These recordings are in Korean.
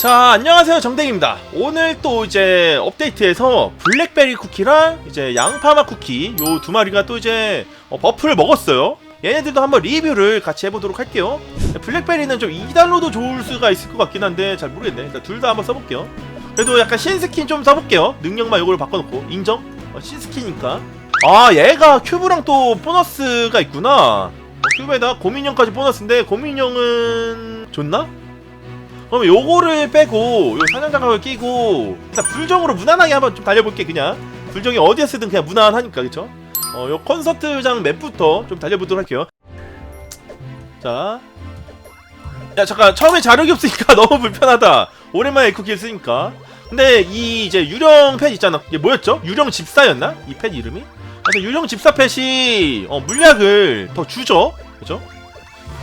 자 안녕하세요. 정댕입니다. 오늘 또 이제 업데이트에서 블랙베리 쿠키랑 이제 양파맛 쿠키 요 두 마리가 또 이제 어, 버프를 먹었어요. 얘네들도 한번 리뷰를 같이 해보도록 할게요. 블랙베리는 좀 2달로도 좋을 수가 있을 것 같긴 한데 잘 모르겠네. 일단 둘 다 한번 써볼게요. 그래도 약간 신스킨 좀 써볼게요. 능력만 요거를 바꿔놓고. 인정? 어, 신스킨이니까. 아 얘가 큐브랑 또 보너스가 있구나. 어, 큐브에다 고민형까지 보너스인데 고민형은 좋나? 그러면 요거를 빼고 요 사냥장갑을 끼고 일단 불정으로 무난하게 한번 좀 달려볼게 그냥 불정이 어디에 쓰든 그냥 무난하니까 그쵸? 어요 콘서트장 맵부터 좀 달려보도록 할게요 자 야 잠깐 처음에 자력이 없으니까 너무 불편하다 오랜만에 쿠키를 쓰니까 근데 이 이제 유령 펫 있잖아 이게 뭐였죠? 유령 집사였나? 이 펫 이름이? 그래서 유령 집사 펫이 어, 물약을 더 주죠 그죠?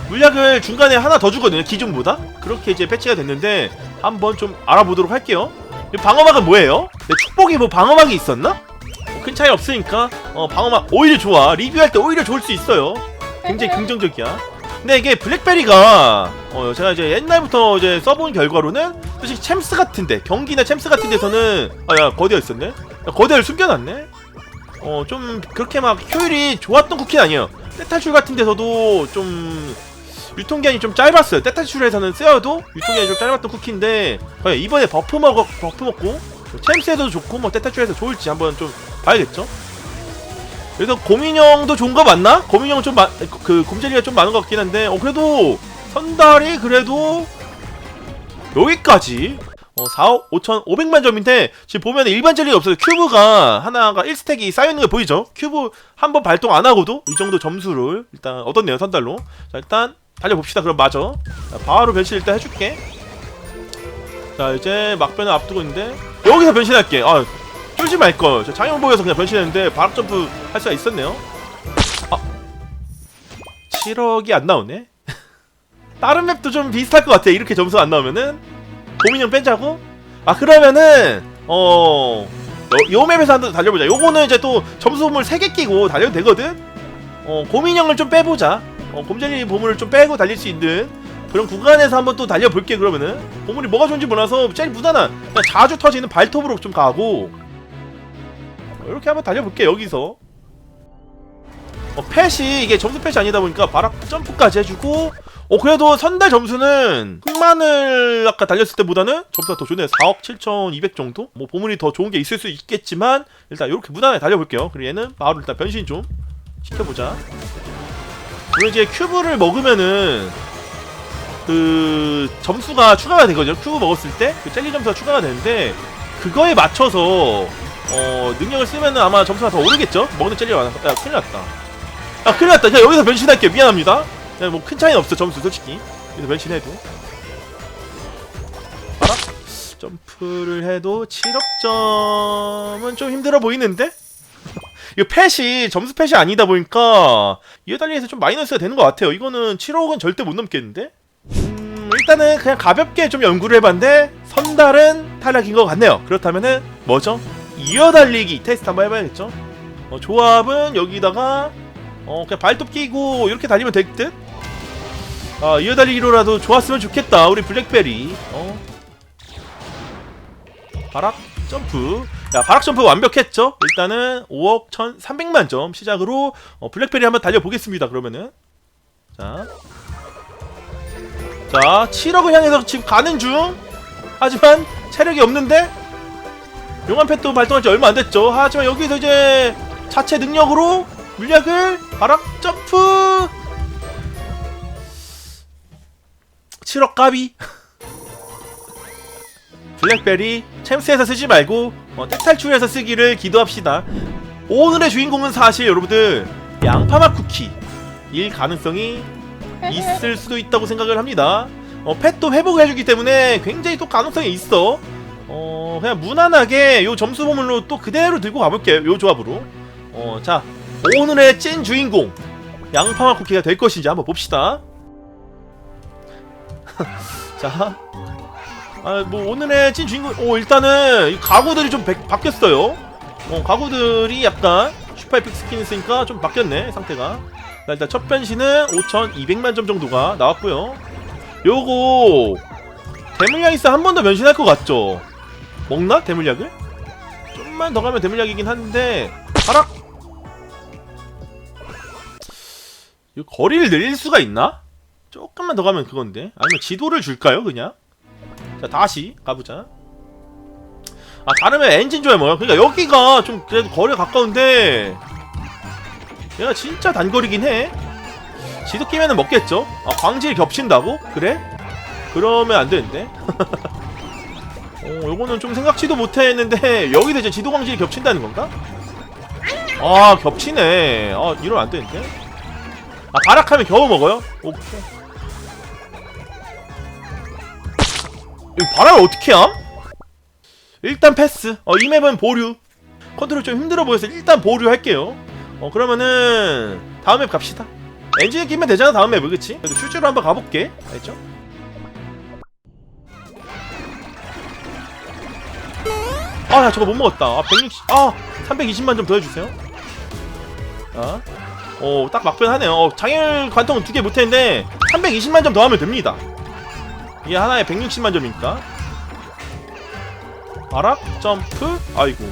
물약을 중간에 하나 더 주거든요 기존보다? 그렇게 이제 패치가 됐는데 한번 좀 알아보도록 할게요. 이 방어막은 뭐예요? 내 축복이 뭐 방어막이 있었나? 뭐 큰 차이 없으니까 어 방어막 오히려 좋아. 리뷰할 때 오히려 좋을 수 있어요. 굉장히 긍정적이야. 근데 이게 블랙베리가 어 제가 이제 옛날부터 이제 써본 결과로는 솔직히 챔스 같은데 경기나 챔스 같은 데서는 아야 거대가 있었네. 야, 거대를 숨겨놨네. 어 좀 그렇게 막 효율이 좋았던 쿠키는 아니에요. 떼탈출 같은 데서도 좀 유통기한이 좀 짧았어요. 떼탈출에서는 쓰여도 유통기한이 좀 짧았던 쿠키인데 과연 이번에 버프 먹어 버프 먹고 챔스에도 좋고 뭐 떼탈출에서 좋을지 한번 좀 봐야겠죠. 그래서 고민형도 좋은 거 맞나? 고민형 좀그 곰젤리가 좀 많은 것 같긴 한데 어 그래도 선달이 그래도 여기까지 어 4억 5천 5백만 점인데 지금 보면 일반 젤리가 없어요. 큐브가 하나가 1스택이 쌓여 있는 거 보이죠? 큐브 한 번 발동 안 하고도 이 정도 점수를 일단 얻었네요 선달로. 자 일단 달려봅시다. 그럼 마저. 자, 바로 변신 일단 해줄게. 자 이제 막변을 앞두고 있는데 여기서 변신할게. 아 쫄지 말걸. 저 보여서 그냥 변신했는데 바락 점프 할 수가 있었네요. 아 7억이 안 나오네? 다른 맵도 좀 비슷할 것 같아 이렇게 점수 안 나오면은. 고민형 빼자고? 아 그러면은 어 요, 요 맵에서 한번 달려보자. 요거는 이제 또 점수물 3개 끼고 달려도 되거든? 어 고민형을 좀 빼보자 어, 곰젤리 보물을 좀 빼고 달릴 수 있는 그런 구간에서 한번 또 달려볼게 그러면은. 보물이 뭐가 좋은지 몰라서 제일 무난한 그냥 자주 터지는 발톱으로 좀 가고. 어, 이렇게 한번 달려볼게 여기서. 어, 펫이 이게 점수 펫이 아니다 보니까 바락 점프까지 해주고. 어 그래도 선달 점수는 흑마늘 아까 달렸을 때보다는 점수가 더 좋네요. 4억 7,200 정도? 뭐 보물이 더 좋은 게 있을 수 있겠지만 일단 이렇게 무난하게 달려볼게요. 그리고 얘는 바로 일단 변신 좀 시켜보자 물론 이제 큐브를 먹으면은 그 점수가 추가가 되거든요. 큐브 먹었을 때 그 젤리 점수가 추가가 되는데 그거에 맞춰서 어 능력을 쓰면은 아마 점수가 더 오르겠죠. 먹는 젤리가 많아서 야 큰일 났다. 아 큰일 났다. 그냥 여기서 변신할게 미안합니다. 뭐 큰 차이는 없어 점수 솔직히 여기서 변신해도? 점프를 해도 7억 점은 좀 힘들어 보이는데? 이거 펫이 점수 펫이 아니다 보니까 이어달리에서 좀 마이너스가 되는 것 같아요. 이거는 7억은 절대 못 넘겠는데? 음, 일단은 그냥 가볍게 좀 연구를 해봤는데 선달은 탈락인 것 같네요. 그렇다면은 뭐죠? 이어 달리기 테스트 한번 해봐야겠죠? 어, 조합은 여기다가 어, 그냥 발톱 끼고 이렇게 달리면 될 듯? 아, 이어 달리기로라도 좋았으면 좋겠다. 우리 블랙베리. 어. 바락 점프. 야, 바락 점프 완벽했죠? 일단은 5억 1,300만 점 시작으로 어, 블랙베리 한번 달려보겠습니다. 그러면은. 자. 자, 7억을 향해서 지금 가는 중. 하지만 체력이 없는데 용암 펫도 발동한 지 얼마 안 됐죠. 하지만 여기서 이제 자체 능력으로 물약을 바락 점프 7억 까비 블랙베리 챔스에서 쓰지 말고 어, 탈출해서 쓰기를 기도합시다. 오늘의 주인공은 사실 여러분들 양파맛 쿠키 일 가능성이 있을 수도 있다고 생각을 합니다. 어, 펫도 회복해주기 때문에 굉장히 또 가능성이 있어. 어, 그냥 무난하게 요 점수 보물로 또 그대로 들고 가볼게요. 요 조합으로. 어, 자, 오늘의 찐 주인공 양파맛 쿠키가 될 것인지 한번 봅시다. 자, 아, 뭐 오늘의 찐 주인공, 오 일단은 이 가구들이 좀 바, 바뀌었어요. 어, 가구들이 약간 슈퍼 에픽 스킨 있으니까 좀 바뀌었네 상태가. 자, 일단 첫 변신은 5,200만 점 정도가 나왔고요. 요거 대물약이스 한번 더 변신할 것 같죠? 먹나? 대물약을? 좀만 더 가면 대물약이긴 한데! 이 거리를 늘릴 수가 있나? 조금만 더 가면 그건데 아니면 지도를 줄까요 그냥? 자 다시 가보자 아 다르면 엔진 줘야 뭐야 그러니까 여기가 좀 그래도 거리가 가까운데 얘가 진짜 단거리긴 해 지도 끼면은 먹겠죠? 아 광질 겹친다고? 그래? 그러면 안 되는데 어 요거는 좀 생각지도 못했는데 여기서 이제 지도 광질이 겹친다는 건가? 아 겹치네 아 이러면 안 되는데 아 발악하면 겨우 먹어요? 오케이 이 발악을 어떻게 함? 일단 패스. 어 이 맵은 보류. 컨트롤 좀 힘들어 보여서 일단 보류 할게요. 어 그러면은 다음 맵 갑시다. 엔진에 끼면 되잖아 다음 맵을 그치? 그래도 슈즈로 한번 가볼게. 알겠죠? 아 야, 저거 못 먹었다. 아 160... 아 320만 좀 더 해주세요. 아 어딱 막변하네요. 어, 장애를 관통은 두개 못했는데 320만 점 더 하면 됩니다 이게 하나에 160만 점이니까? 아락 점프 아이고.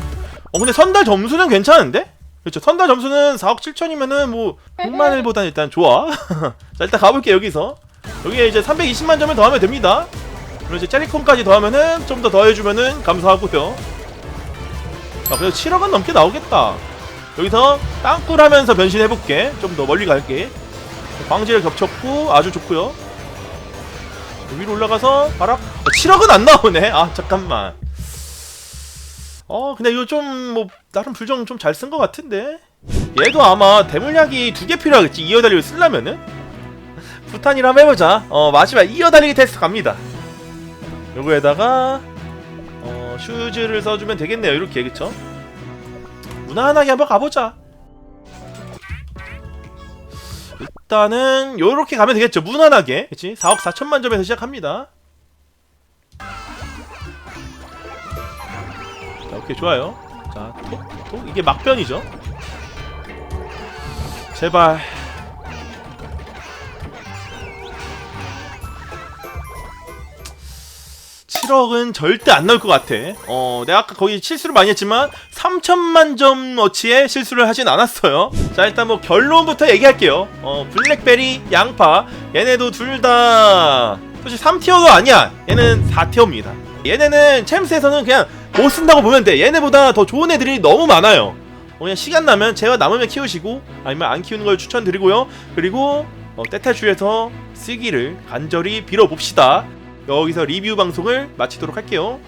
어 근데 선달 점수는 괜찮은데? 그렇죠. 선달 점수는 4억 7천이면은 뭐 100만 1보단 일단 좋아. 자 일단 가볼게 여기서. 여기에 이제 320만 점을 더하면 됩니다. 그리고 이제 젤리콤까지 더하면은 좀 더 더해주면은 감사하고요. 아 그래도 7억은 넘게 나오겠다. 여기서 땅굴 하면서 변신해볼게. 좀 더 멀리 갈게. 광질 겹쳤고 아주 좋고요 위로 올라가서 바락 7억은 안 나오네. 아 잠깐만. 어 근데 이거 좀 뭐 나름 불정 좀 잘 쓴 것 같은데? 얘도 아마 대물약이 두 개 필요하겠지 이어 달리기 쓰려면은? 부탄이라 한번 해보자. 어 마지막 이어 달리기 테스트 갑니다. 요거에다가 어 슈즈를 써주면 되겠네요. 이렇게 그쵸? 무난하게 한번 가보자 일단은 요렇게 가면 되겠죠. 무난하게. 그치? 4억 4천만 점에서 시작합니다. 자 오케이 좋아요. 자 톡, 톡 이게 막변이죠. 제발. 칠억은 절대 안 나올 것 같아. 어, 내가 아까 거기 실수를 많이 했지만 3천만 점 어치의 실수를 하진 않았어요. 자, 일단 뭐 결론부터 얘기할게요. 어, 블랙베리, 양파, 얘네도 둘다 솔직히 3티어도 아니야. 얘는 4티어입니다. 얘네는 챔스에서는 그냥 못 쓴다고 보면 돼. 얘네보다 더 좋은 애들이 너무 많아요. 어, 그냥 시간 나면 제가 남으면 키우시고 아니면 안 키우는 걸 추천드리고요. 그리고 어, 때타주에서 쓰기를 간절히 빌어봅시다. 여기서 리뷰 방송을 마치도록 할게요.